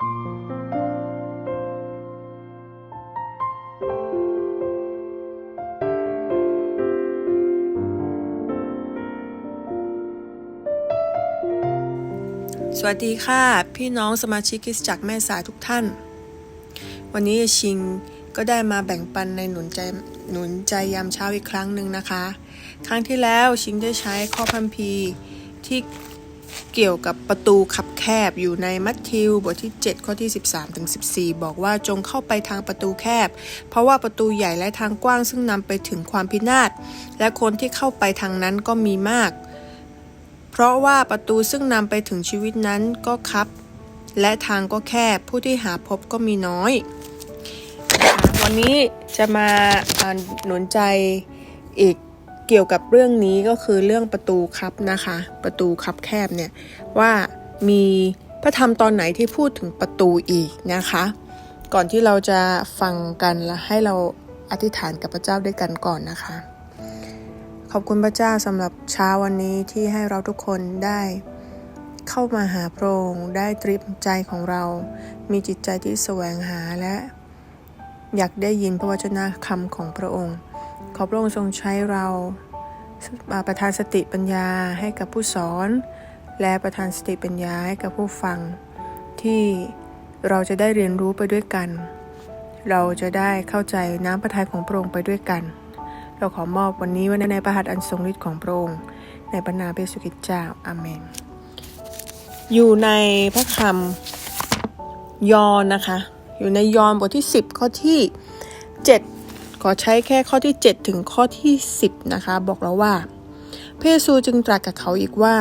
สวัสดีค่ะ พี่น้องสมาชิกคริสจักรแม่สายทุกท่าน วันนี้ชิงก็ได้มาแบ่งปันในหนุนใจหนุนใจยามเช้าอีกครั้งหนึ่งนะคะ ครั้งที่แล้วชิงได้ใช้ข้อพัมพีที่เกี่ยวกับประตูขับ แคบอยู่ในมัทธิวบทที่ 7 ข้อที่ 13ถึง14 บอกว่าจงเข้าไปทางประตูแคบ เพราะว่าประตูใหญ่และทางกว้างซึ่งนำไปถึงความพินาศและคนที่เข้าไปทางนั้นก็มีมาก เพราะว่าประตูซึ่งนำไปถึงชีวิตนั้นก็คับ และทางก็แคบผู้ที่หาพบก็มีน้อย วันนี้จะมาอ่าหนุนใจอีกเกี่ยวกับเรื่องนี้ก็คือเรื่องประตูคับนะคะ ประตูคับแคบเนี่ยว่า มีพระธรรมตอนไหนที่พูดถึงประตูอีกนะคะ ก่อนที่เราจะฟังกันและให้เราอธิษฐานกับพระเจ้าด้วยกันก่อนนะคะ ขอบคุณพระเจ้าสำหรับเช้าวันนี้ที่ให้เราทุกคนได้เข้ามาหาพระองค์ได้ตรีมใจของเรา มีจิตใจที่แสวงหาและ อยากได้ยินพระวจนะคำของพระองค์ ขอพระองค์ทรงใช้เราาประทานสติปัญญาให้กับผู้สอน และประทานสติปัญญาให้กับผู้ฟัง ที่เราจะได้เรียนรู้ไปด้วยกัน เราจะได้เข้าใจน้ำพระทัยของพระองค์ไปด้วยกัน เราขอมอบวันนี้ไว้ในพระหัตอันทรงฤทธิ์ของพระองค์ในบรรณาเพระสุคิตเจ้าอาเมน อยู่ในพระคำยอห์นนะคะ อยู่ในยอห์นบทที่ 10 ข้อที่ 7 ขอใช้แค่ข้อที่ 7 ถึงข้อที่ 10 นะคะ บอกเราว่า เยซูจึงตรัสกับเขาอีกว่า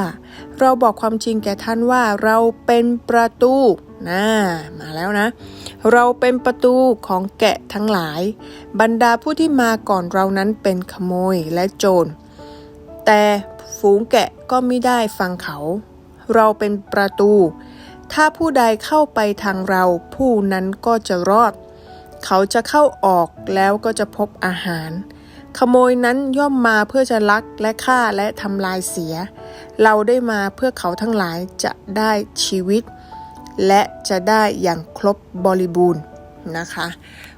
เราบอกความจริงแก่ท่านว่าเราเป็นประตูนะมาแล้วนะ เราเป็นประตูของแกะทั้งหลาย บรรดาผู้ที่มาก่อนเรานั้นเป็นขโมยและโจร แต่ฝูงแกะก็ไม่ได้ฟังเขา เราเป็นประตู ถ้าผู้ใดเข้าไปทางเราผู้นั้นก็จะรอด เขาจะเข้าออกแล้วก็จะพบอาหาร ขโมยนั้นย่อมมาเพื่อจะลักและฆ่าและทำลายเสีย เราได้มาเพื่อเขาทั้งหลายจะได้ชีวิต และจะได้อย่างครบบริบูรณ์นะคะ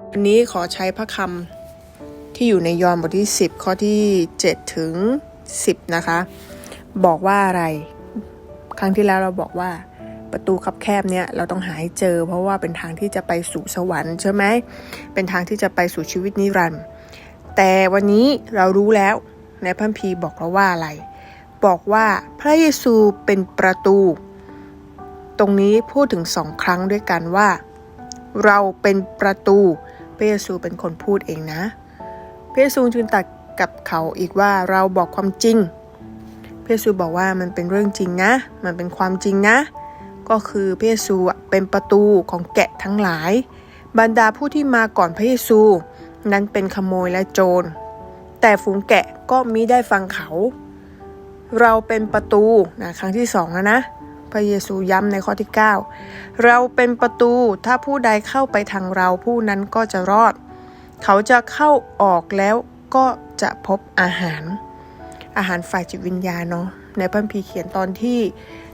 วันนี้ขอใช้พระคำที่อยู่ในยอห์นบทที่ 10 ข้อที่ 7 ถึง 10 นะคะ บอกว่าอะไร ครั้งที่แล้วเราบอกว่าประตูคับแคบเนี่ยเราต้องหาให้เจอ เพราะว่าเป็นทางที่จะไปสู่สวรรค์ใช่ไหมเป็นทางที่จะไปสู่ชีวิตนิรันดร์ แต่วันนี้เรารู้แล้วในพัมภีบอกเราว่าอะไร บอกว่าพระเยซูเป็นประตู ตรงนี้พูดถึงสองครั้งด้วยกันว่า เราเป็นประตู พระเยซูเป็นคนพูดเองนะ พระเยซูจึงตรัสกับเขาอีกว่าเราบอกความจริง พระเยซูบอกว่ามันเป็นเรื่องจริงนะ มันเป็นความจริงนะ ก็คือพระเยซูเป็นประตูของแกะทั้งหลาย บรรดาผู้ที่มาก่อนพระเยซู นั้นเป็นขโมยและโจร แต่ฝูงแกะก็มิได้ฟังเขา เราเป็นประตูนะครั้งที่สองแล้วนะพระเยซูย้ำในข้อที่ 9 เราเป็นประตูถ้าผู้ใดเข้าไปทางเราผู้นั้นก็จะรอด เขาจะเข้าออกแล้วก็จะพบอาหาร อาหารฝ่ายจิตวิญญาณเนาะในพระคัมภีเขียนตอนที่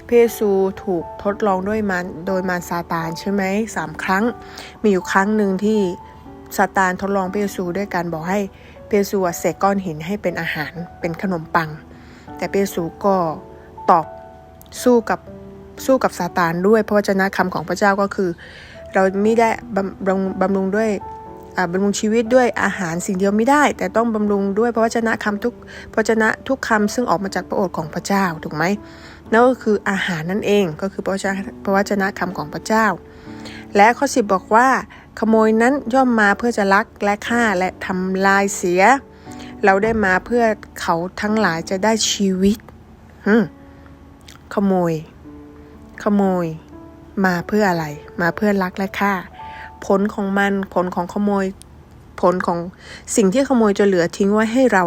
พระเยซูถูกทดลองด้วยมารโดยมารซาตานใช่ไหมสามครั้ง มีอยู่ครั้งหนึ่งที่ ซาตานทดลองพระเยซูด้วยการบอกให้พระเยซูเสกก้อนหินให้เป็นอาหารเป็นขนมปัง แต่พระเยซูก็ตอบสู้กับสู้กับซาตานด้วยพระวจนะคำของพระเจ้าก็คือ เราไม่ได้บำรงบำรุงด้วยบำรุงชีวิตด้วยอาหารสิ่งเดียวไม่ได้ แต่ต้องบำรุงด้วยพระวจนะคำทุกพระวจนะทุกคำซึ่งออกมาจากพระโอษฐ์ของพระเจ้าถูกไหมนั่นก็คืออาหารนั่นเองก็คือพระวจนะพระวจนะคำของพระเจ้า และข้อสิบบอกว่า ขโมยนั้นย่อมมาเพื่อจะลักและฆ่าและทำลายเสีย เราได้มาเพื่อเขาทั้งหลายจะได้ชีวิตขโมย ขโมย มาเพื่ออะไร มาเพื่อลักและฆ่า ผลของมันผลของขโมย ผลของสิ่งที่ขโมยจะเหลือทิ้งไว้ให้เรา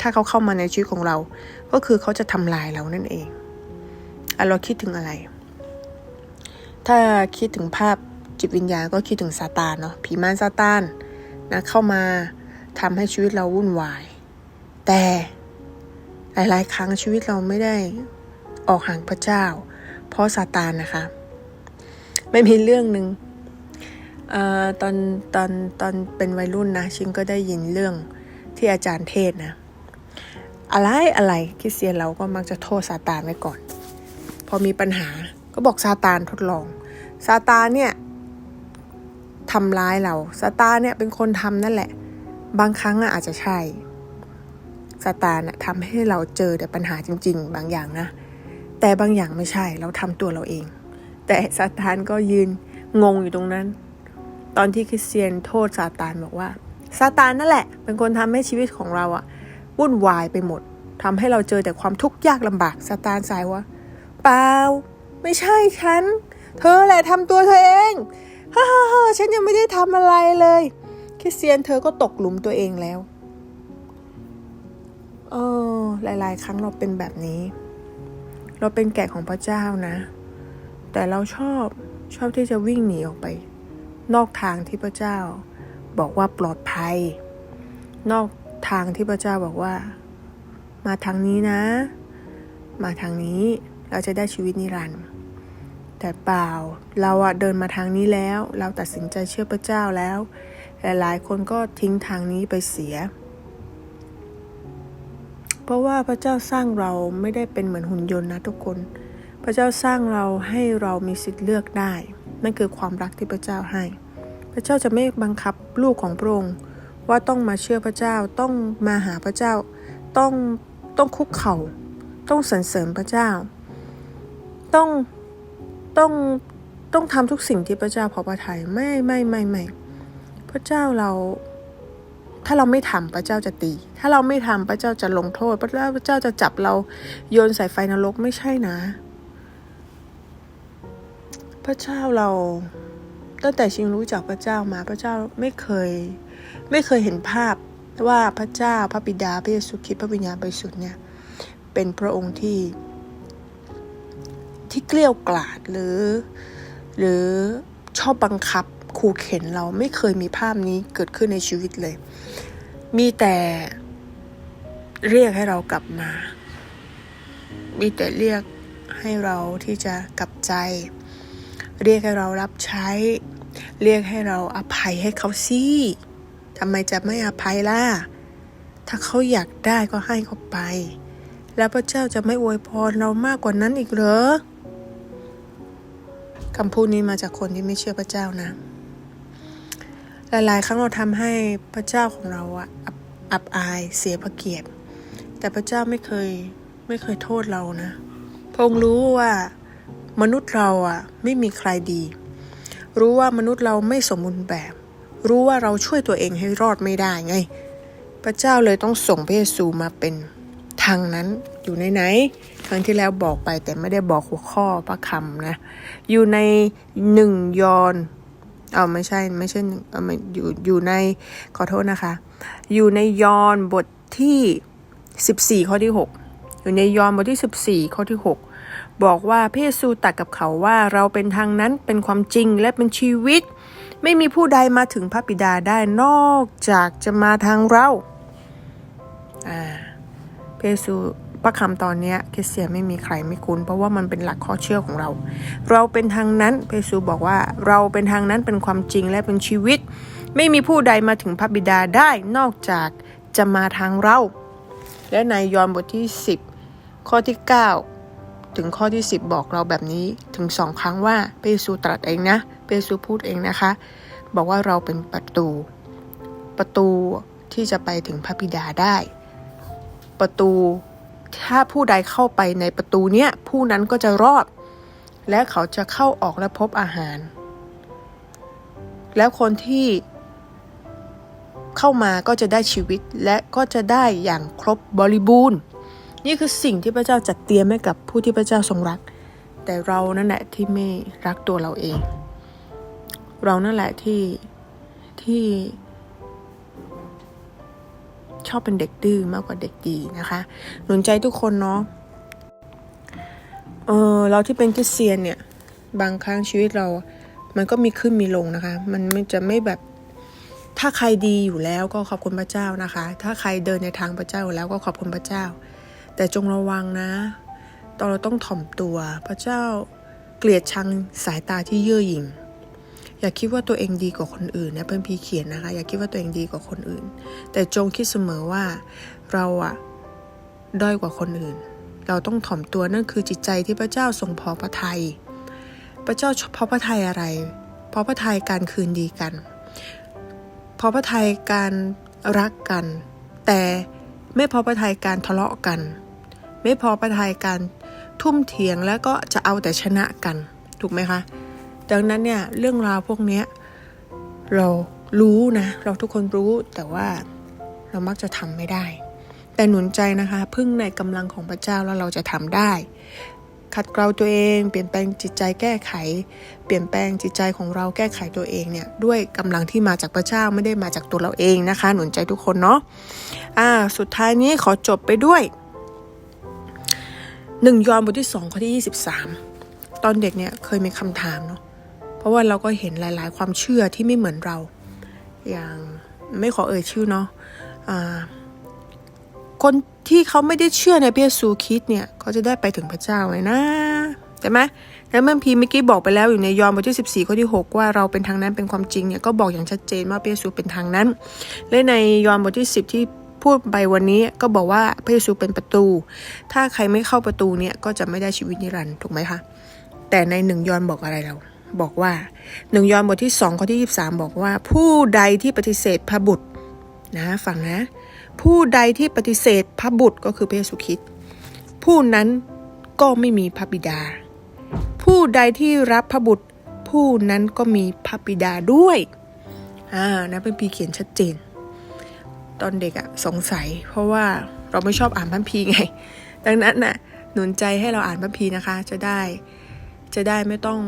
ถ้าเขาเข้ามาในชีวิตของเรา ก็คือเขาจะทำลายเรานั่นเองอะเราคิดถึงอะไร ถ้าคิดถึงภาพ จิตวิญญาณก็คิดถึงซาตานเนาะผีมารซาตานนะเข้ามาทำให้ชีวิตเราวุ่นวาย แต่หลายๆ ครั้งชีวิตเราไม่ได้ออกห่างพระเจ้า เพราะซาตานนะคะ ไม่มีเรื่องหนึ่งออตอนตอนตอนเป็นวัยรุ่นนะชิงก็ได้ยินเรื่องที่อาจารย์เทศน์นะอะไรอะไรคริสเตียนเราก็มักจะโทษซาตานไว้ก่อน พอมีปัญหาก็บอกซาตานทดลองซาตานเนี่ย ทำร้ายเราซาตานเนี่ยเป็นคนทำนั่นแหละ บางครั้งอะอาจจะใช่ซาตานอะทำให้เราเจอแต่ปัญหาจริง ๆ บางอย่างนะ แต่บางอย่างไม่ใช่เราทำตัวเราเอง แต่ซาตานก็ยืนงงอยู่ตรงนั้น ตอนที่คริสเตียนโทษซาตานบอกว่าซาตานนั่นแหละ เป็นคนทำให้ชีวิตของเราอะวุ่นวายไปหมดทำให้เราเจอแต่ความทุกข์ยากลำบากซาตานสายว่าเปล่าไม่ใช่ฉัน เธอแหละทำตัวเธอเอง ฮ่าฮ่าฉันยังไม่ได้ทำอะไรเลยคริสเตียนเธอก็ตกหลุมตัวเองแล้วเออหลายๆ ครั้งเราเป็นแบบนี้ เราเป็นแกะของพระเจ้านะ แต่เราชอบชอบที่จะวิ่งหนีออกไป นอกทางที่พระเจ้า บอกว่าปลอดภัย นอกทางที่พระเจ้าบอกว่า มาทางนี้นะ มาทางนี้เราจะได้ชีวิตนิรันดร์ แต่เปล่า เราอะเดินมาทางนี้แล้ว เราตัดสินใจเชื่อพระเจ้าแล้วหลายๆคนก็ทิ้งทางนี้ไปเสีย เพราะว่าพระเจ้าสร้างเราไม่ได้เป็นเหมือนหุ่นยนต์นะทุกคน พระเจ้าสร้างเราให้เรามีสิทธิ์เลือกได้ นั่นคือความรักที่พระเจ้าให้ พระเจ้าจะไม่บังคับลูกของพระองค์ว่าต้องมาเชื่อพระเจ้า ต้องมาหาพระเจ้า ต้องต้องคุกเข่า ต้องสรรเสริญพระเจ้า ต้อง ต้องต้องทำทุกสิ่งที่พระเจ้าพอประทัยไม่ไม่ไม่ไม่พระเจ้าเรา ถ้าเราไม่ทำพระเจ้าจะตี ถ้าเราไม่ทำพระเจ้าจะลงโทษ พระเจ้าพระเจ้าจะจับเราโยนใส่ไฟนรกไม่ใช่นะ พระเจ้าเราตั้งแต่ชิงรู้จักพระเจ้ามาพระเจ้าไม่เคย ไม่เคยเห็นภาพว่าพระเจ้าพระบิดาพระเยซูคริสต์พระวิญญาณบริสุทธิ์เนี่ย เป็นพระองค์ที่ ที่เกลี้ยวกล่อดหรือ หรือชอบบังคับขู่เข็นเราไม่เคยมีภาพนี้เกิดขึ้นในชีวิตเลย มีแต่เรียกให้เรากลับมา มีแต่เรียกให้เราที่จะกลับใจ เรียกให้เรารับใช้ เรียกให้เราอภัยให้เขาสิทำไมจะไม่อภัยล่ะ ถ้าเขาอยากได้ก็ให้เขาไป แล้วพระเจ้าจะไม่อวยพรเรามากกว่านั้นอีกเหรอ คำพูดนี้มาจากคนที่ไม่เชื่อพระเจ้านะ หลาย ๆ ครั้งเราทำให้พระเจ้าของเราอะอับอับอายเสียพระเกียรติ แต่พระเจ้าไม่เคยไม่เคยโทษเรานะ พระองค์รู้ว่ามนุษย์เราอะไม่มีใครดี รู้ว่ามนุษย์เราไม่สมบูรณ์แบบ รู้ว่าเราช่วยตัวเองให้รอดไม่ได้ไง พระเจ้าเลยต้องส่งพระเยซูมาเป็นทางนั้น อยู่ในไหน ครั้งที่แล้วบอกไปแต่ไม่ได้บอกหัวข้อพระคำนะ อยู่ในหนึ่งยอนเอาไม่ใช่ไม่ใช่เอาม่อยู่อยู่ในขอโทษนะคะ อยู่ในยอนบทที่ 14 ข้อที่ 6 อยู่ในยอนบทที่ 14 ข้อที่ 6 บอกว่าพระเยซูตรัสกับเขาว่าเราเป็นทางนั้นเป็นความจริงและเป็นชีวิต ไม่มีผู้ใดมาถึงพระบิดาได้นอกจากจะมาทางเราอ่าพระเยซู พระคำตอนนี้ยคริสเตียนไม่มีใครไม่คุ้น เพราะว่ามันเป็นหลักข้อเชื่อของเรา เราเป็นทางนั้นพระเยซูบอกว่าเราเป็นทางนั้นเป็นความจริงและเป็นชีวิต ไม่มีผู้ใดมาถึงพระบิดาได้นอกจากจะมาทางเรา และในยอห์นบทที่ 10 ข้อที่ 9 ถึงข้อที่ 10 บอกเราแบบนี้ถึงสองครั้งว่าพระเยซูตรัสเองนะพระเยซูพูดเองนะคะ บอกว่าเราเป็นประตู ประตูที่จะไปถึงพระบิดาได้ ประตู ถ้าผู้ใดเข้าไปในประตูเนี้ยผู้นั้นก็จะรอด และเขาจะเข้าออกและพบอาหาร แล้วคนที่เข้ามาก็จะได้ชีวิตและก็จะได้อย่างครบบริบูรณ์ นี่คือสิ่งที่พระเจ้าจัดเตรียมให้กับผู้ที่พระเจ้าทรงรัก แต่เรานั่นแหละที่ไม่รักตัวเราเอง เรานั่นแหละที่ที่ ชอบเป็นเด็กดื้อมากกว่าเด็กดีนะคะ หนุนใจทุกคนเนาะเออเราที่เป็นคริสเตียนเนี่ย บางครั้งชีวิตเรา มันก็มีขึ้นมีลงนะคะ มันจะไม่แบบถ้าใครดีอยู่แล้วก็ขอบคุณพระเจ้านะคะ ถ้าใครเดินในทางพระเจ้าแล้วก็ขอบคุณพระเจ้า แต่จงระวังนะ ตอนเราต้องถ่อมตัว พระเจ้าเกลียดชังสายตาที่เย่อหยิ่ง อย่าคิดว่าตัวเองดีกว่าคนอื่นนะเพื่อนพี่เขียนนะคะ อย่าคิดว่าตัวเองดีกว่าคนอื่น แต่จงคิดเสมอว่าเราอะด้อยกว่าคนอื่น เราต้องถ่อมตัวนั่นคือจิตใจที่พระเจ้าทรงพอพระทัยพระเจ้าพอพระทัยอะไรพอพระทัยการคืนดีกันพอพระทัยการรักกัน แต่ไม่พอพระทัยการทะเลาะกัน ไม่พอพระทัยการทุ่มเถียงแล้วก็จะเอาแต่ชนะกัน ถูกไหมคะ ดังนั้นเนี่ยเรื่องราวพวกนี้เรารู้นะ เราทุกคนรู้แต่ว่าเรามักจะทำไม่ได้ แต่หนุนใจนะคะ พึ่งในกำลังของพระเจ้าแล้วเราจะทำได้ ขัดเกลาตัวเอง เปลี่ยนแปลงจิตใจแก้ไข เปลี่ยนแปลงจิตใจของเราแก้ไขตัวเองเนี่ยด้วยกำลังที่มาจากพระเจ้าไม่ได้มาจากตัวเราเองนะคะ หนุนใจทุกคนเนาะอ่าสุดท้ายนี้ขอจบไปด้วยหนึ่งยอห์นบทที่สองข้อที่ยี่สิบสามตอนเด็กเนี่ยเคยมีคำถามเนาะ เพราะว่าเราก็เห็นหลาย ๆ ความเชื่อที่ไม่เหมือนเรา อย่างไม่ขอเอ่ยชื่อเนาะอ่าคนที่เขาไม่ได้เชื่อในพระเยซูคริสต์เนี่ยเขาจะได้ไปถึงพระเจ้าไหมนะใช่ไหมแล้วเมื่อพีเมื่อกี้บอกไปแล้วอยู่ในยอห์นบทที่ 14 ข้อที่ 6 ว่าเราเป็นทางนั้นเป็นความจริงเนี่ยก็บอกอย่างชัดเจนว่าพระเยซูเป็นทางนั้น และในยอห์นบทที่ 10 ที่พูดไปวันนี้ก็บอกว่าพระเยซูเป็นประตู ถ้าใครไม่เข้าประตูเนี่ยก็จะไม่ได้ชีวิตนิรันดร์ถูกไหมคะ แต่ในหนึ่งยอห์นบอกอะไรเรา บอกว่าหนึ่งยอห์นบทที่2ข้อที่ 23 บอกว่า ผู้ใดที่ปฏิเสธพระบุตรนะฟังนะ ผู้ใดที่ปฏิเสธพระบุตรก็คือพระเยซูคริสต์ผู้นั้นก็ไม่มีพระบิดา ผู้ใดที่รับพระบุตร ผู้นั้นก็มีพระบิดาด้วยอ่านะเป็นพีเขียนชัดเจน ตอนเด็กอะสงสัย เพราะว่าเราไม่ชอบอ่านพระพีไง ดังนั้นน่ะหนุนใจให้เราอ่านพระพีนะคะ จะได้จะได้ไม่ต้อง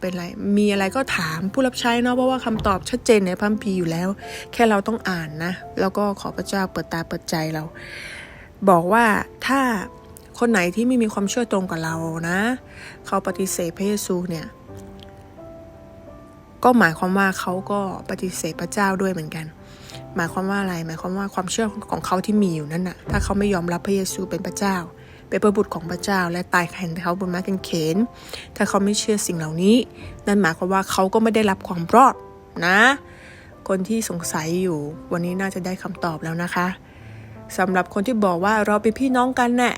เป็นไร มีอะไรก็ถามผู้รับใช้เนาะเพราะว่าคำตอบชัดเจนในพระคัมภีอยู่แล้ว แค่เราต้องอ่านนะ แล้วก็ขอพระเจ้าเปิดตาเปิดใจเรา บอกว่าถ้าคนไหนที่ไม่มีความเชื่อตรงกับเรานะ เขาปฏิเสธพระเยซูเนี่ย ก็หมายความว่าเขาก็ปฏิเสธพระเจ้าด้วยเหมือนกัน หมายความว่าอะไร หมายความว่าความเชื่อของเขาที่มีอยู่นั่นน่ะ ถ้าเขาไม่ยอมรับพระเยซูเป็นพระเจ้า เป็นพระบุตรของพระเจ้า และตายแทนเขาบนไม้กางเขน ถ้าเขาไม่เชื่อสิ่งเหล่านี้ นั่นหมายความว่าเขาก็ไม่ได้รับความรอดนะ คนที่สงสัยอยู่วันนี้น่าจะได้คำตอบแล้วนะคะสำหรับคนที่บอกว่าเราเป็นพี่น้องกันแน่ะ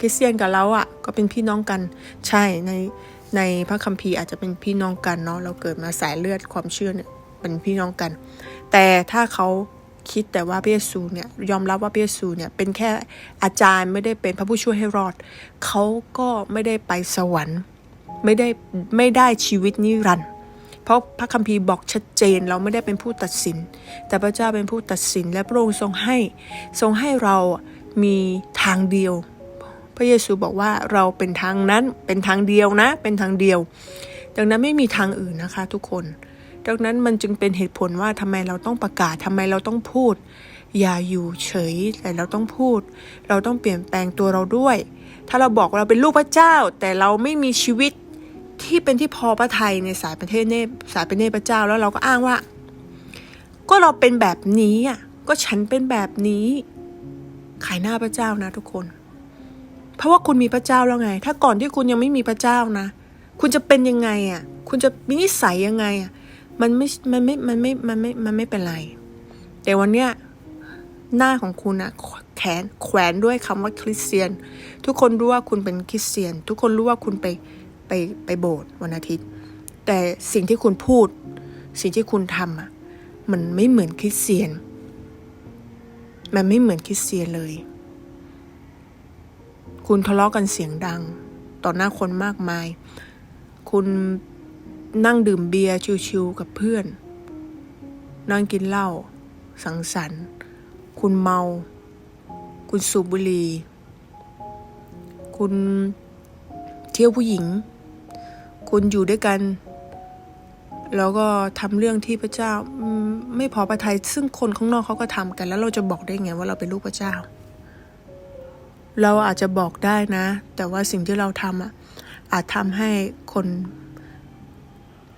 คริสเตียนกับเราอะก็เป็นพี่น้องกัน ใช่ในในพระคัมภีร์อาจจะเป็นพี่น้องกันเนาะเราเกิดมาสายเลือดความเชื่อเนี่ยเป็นพี่น้องกัน แต่ถ้าเขา คิดแต่ว่าพระเยซูเนี่ยยอมรับว่าพระเยซูเนี่ยเป็นแค่อาจารย์ไม่ได้เป็นพระผู้ช่วยให้รอด เขาก็ไม่ได้ไปสวรรค์ไม่ได้ไม่ได้ชีวิตนิรันดร์เพราะพระคัมภีร์บอกชัดเจนเราไม่ได้เป็นผู้ตัดสิน แต่พระเจ้าเป็นผู้ตัดสิน และพระองค์ทรงให้ทรงให้เรามีทางเดียว พระเยซูบอกว่าเราเป็นทางนั้นเป็นทางเดียวนะเป็นทางเดียว ดังนั้นไม่มีทางอื่นนะคะทุกคน ดังนั้นมันจึงเป็นเหตุผลว่าทำไมเราต้องประกาศทำไมเราต้องพูด อย่าอยู่เฉยแต่เราต้องพูด เราต้องเปลี่ยนแปลงตัวเราด้วย ถ้าเราบอกว่าเราเป็นลูกพระเจ้า แต่เราไม่มีชีวิตที่เป็นที่พอพระทัยในสายประเทศเนสายเป็นเนพระเจ้าแล้วเราก็อ้างว่า ก็เราเป็นแบบนี้อะก็ฉันเป็นแบบนี้ขายหน้าพระเจ้านะทุกคน เพราะว่าคุณมีพระเจ้าแล้วไง ถ้าก่อนที่คุณยังไม่มีพระเจ้านะ คุณจะเป็นยังไงอะ คุณจะมีนิสัยยังไงอะ มันไม่มันไม่มันไม่มันไม่มันไม่เป็นไร แต่วันเนี้ยหน้าของคุณอะแขนแขวนด้วยคำว่าคริสเตียน ทุกคนรู้ว่าคุณเป็นคริสเตียน ทุกคนรู้ว่าคุณไปไปไปโบสถ์วันอาทิตย์ แต่สิ่งที่คุณพูด สิ่งที่คุณทำอะมันไม่เหมือนคริสเตียน มันไม่เหมือนคริสเตียนเลย คุณทะเลาะกันเสียงดัง ต่อหน้าคนมากมาย คุณ นั่งดื่มเบียร์ชิวๆกับเพื่อน นั่งกินเหล้าสังสรรค์ คุณเมา คุณสูบบุหรี่คุณเที่ยวผู้หญิง คุณอยู่ด้วยกัน แล้วก็ทำเรื่องที่พระเจ้าไม่พอประทัยซึ่งคนข้างนอกเขาก็ทำกัน แล้วเราจะบอกได้ไงว่าเราเป็นลูกพระเจ้า เราอาจจะบอกได้นะ แต่ว่าสิ่งที่เราทำอะอาจทำให้คน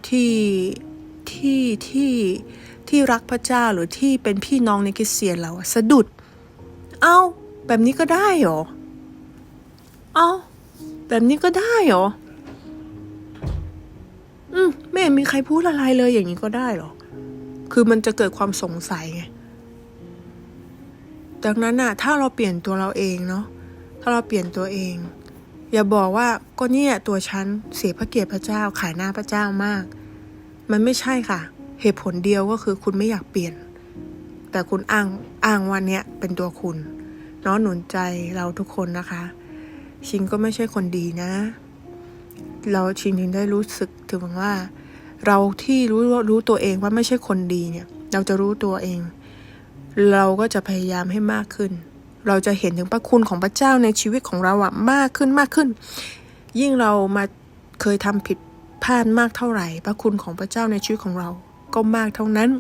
ที่ที่ที่ที่รักพระเจ้าหรือที่เป็นพี่น้องในคริสเตียนเราสะดุด เอา้า แบบนี้ก็ได้เหรอ เอา้า แบบนี้ก็ได้เหรอ อืมไม่เห็นมีใครพูดอะไรเลยอย่างนี้ก็ได้เหรอ คือมันจะเกิดความสงสัยไงดังนั้นน่ะถ้าเราเปลี่ยนตัวเราเองเนาะถ้าเราเปลี่ยนตัวเอง อย่าบอกว่าก็เนี่ยตัวฉันเสียพระเกียรติพระเจ้าขายหน้าพระเจ้ามาก มันไม่ใช่ค่ะ เหตุผลเดียวก็คือคุณไม่อยากเปลี่ยน แต่คุณอ้างอ้างวันเนี้ยเป็นตัวคุณเนาะหนุนใจเราทุกคนนะคะ ชิงก็ไม่ใช่คนดีนะ เราชิงถึงได้รู้สึกถึงว่า เราที่รู้รู้ตัวเองว่าไม่ใช่คนดีเนี่ย เราจะรู้ตัวเอง เราก็จะพยายามให้มากขึ้น เราจะเห็นถึงพระคุณของพระเจ้าในชีวิตของเราอะมากขึ้นมากขึ้น ยิ่งเรามาเคยทำผิดพลาดมากเท่าไหร่ พระคุณของพระเจ้าในชีวิตของเราก็มากเท่านั้น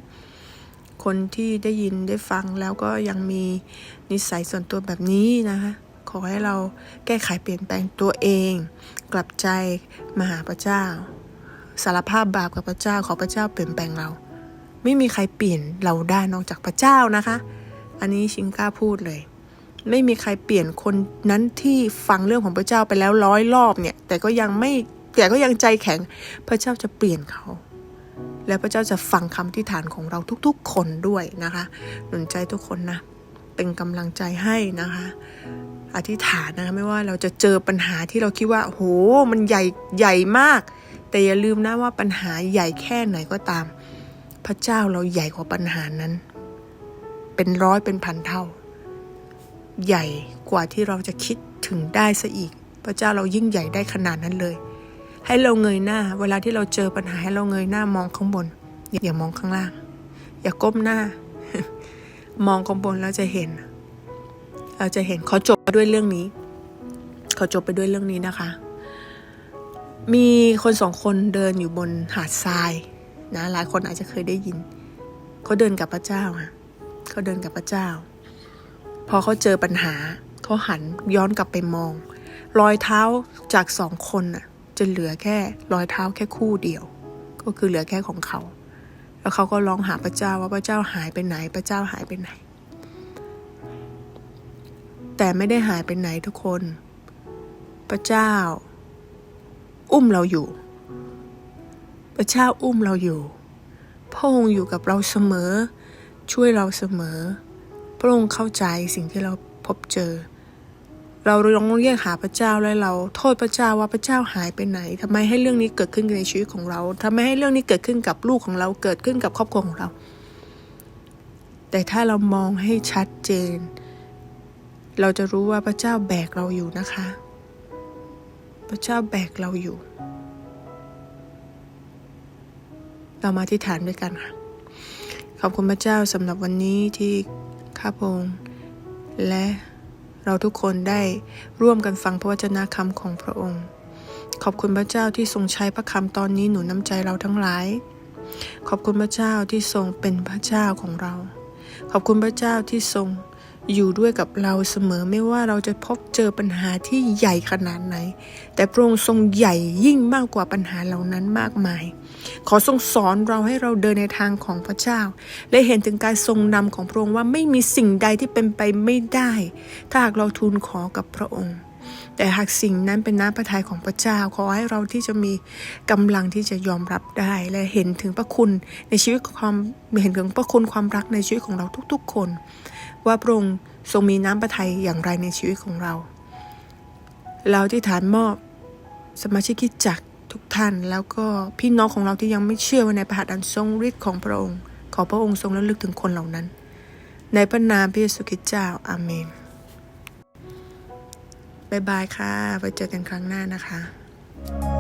คนที่ได้ยินได้ฟังแล้วก็ยังมีนิสัยส่วนตัวแบบนี้นะคะขอให้เราแก้ไขเปลี่ยนแปลงตัวเอง กลับใจมาหาพระเจ้า สารภาพบาปกับพระเจ้าขอพระเจ้าเปลี่ยนแปลงเรา ไม่มีใครเปลี่ยนเราได้นอกจากพระเจ้านะคะ อันนี้ชิงกล้าพูดเลย ไม่มีใครเปลี่ยนคนนั้นที่ฟังเรื่องของพระเจ้าไปแล้วร้อยรอบเนี่ย แต่ก็ยังไม่แต่ก็ยังใจแข็งพระเจ้าจะเปลี่ยนเขา และพระเจ้าจะฟังคำที่ฐานของเราทุกๆ คนด้วยนะคะ หนุนใจทุกคนนะเป็นกำลังใจให้นะคะอธิษฐานนะคะไม่ว่าเราจะเจอปัญหาที่เราคิดว่าโหมันใหญ่ใหญ่มาก แต่อย่าลืมนะว่าปัญหาใหญ่แค่ไหนก็ตาม พระเจ้าเราใหญ่กว่าปัญหานั้น เป็นร้อยเป็นพันเท่า ใหญ่กว่าที่เราจะคิดถึงได้ซะอีก พระเจ้าเรายิ่งใหญ่ได้ขนาดนั้นเลย ให้เราเงยหน้า เวลาที่เราเจอปัญหาให้เราเงยหน้ามองข้างบน อย่ามองข้างล่าง อย่าก้มหน้า มองข้างบนแล้วจะเห็น เราจะเห็นเขาจบด้วยเรื่องนี้เขาจบไปด้วยเรื่องนี้นะคะ มีคนสองคนเดินอยู่บนหาดทรายนะหลายคนอาจจะเคยได้ยินเขาเดินกับพระเจ้าค่ะเขาเดินกับพระเจ้า พอเขาเจอปัญหา เขาหันย้อนกลับไปมอง รอยเท้าจากสองคนน่ะจะเหลือแค่รอยเท้าแค่คู่เดียว ก็คือเหลือแค่ของเขา แล้วเขาก็ร้องหาพระเจ้าว่าพระเจ้าหายไปไหน พระเจ้าหายไปไหน แต่ไม่ได้หายไปไหนทุกคน พระเจ้า อุ้มเราอยู่ พระเจ้าอุ้มเราอยู่พระองค์อยู่กับเราเสมอ ช่วยเราเสมอ ระองค์เข้าใจสิ่งที่เราพบเจอ เราลองเรียกหาพระเจ้าแล้วเราโทษพระเจ้าว่าพระเจ้าหายไปไหนทำไมให้เรื่องนี้เกิดขึ้นในชีวิตของเราทำไมให้เรื่องนี้เกิดขึ้นกับลูกของเราเกิดขึ้นกับครอบครัวของเรา แต่ถ้าเรามองให้ชัดเจน เราจะรู้ว่าพระเจ้าแบกเราอยู่นะคะ พระเจ้าแบกเราอยู่ เรามาที่ฐานด้วยกันค่ะขอบคุณพระเจ้าสำหรับวันนี้ที่ ข้าพงศ์และเราทุกคนได้ร่วมกันฟังพระวจนะคำของพระองค์ ขอบคุณพระเจ้าที่ทรงใช้พระคำตอนนี้หนุนน้ำใจเราทั้งหลาย ขอบคุณพระเจ้าที่ทรงเป็นพระเจ้าของเรา ขอบคุณพระเจ้าที่ทรง อยู่ด้วยกับเราเสมอไม่ว่าเราจะพบเจอปัญหาที่ใหญ่ขนาดไหน แต่พระองค์ทรงใหญ่ยิ่งมากกว่าปัญหาเหล่านั้นมากมาย ขอทรงสอนเราให้เราเดินในทางของพระเจ้า และเห็นถึงการทรงนำของพระองค์ว่าไม่มีสิ่งใดที่เป็นไปไม่ได้ ถ้าหากเราทูลขอกับพระองค์ แต่หากสิ่งนั้นเป็นน้ำพระทัยของพระเจ้า ขอให้เราที่จะมีกำลังที่จะยอมรับได้ และเห็นถึงพระคุณในชีวิตความเห็นถึงพระคุณความรักในชีวิตของเราทุก ๆ คน ว่าพระองค์ทรงมีน้ำพระทัยอย่างไรในชีวิตของเรา เราที่ฐานมอบสมาชิกคิดจักทุกท่านแล้วก็พี่น้องของเราที่ยังไม่เชื่อว่าในพระหัตถ์อันทรงฤทธิ์ของพระองค์ ขอพระองค์ทรงระลึกถึงคนเหล่านั้น ในพระนามพระเยซูคริสต์เจ้าอาเมนบายบายค่ะไว้เจอกันครั้งหน้านะคะ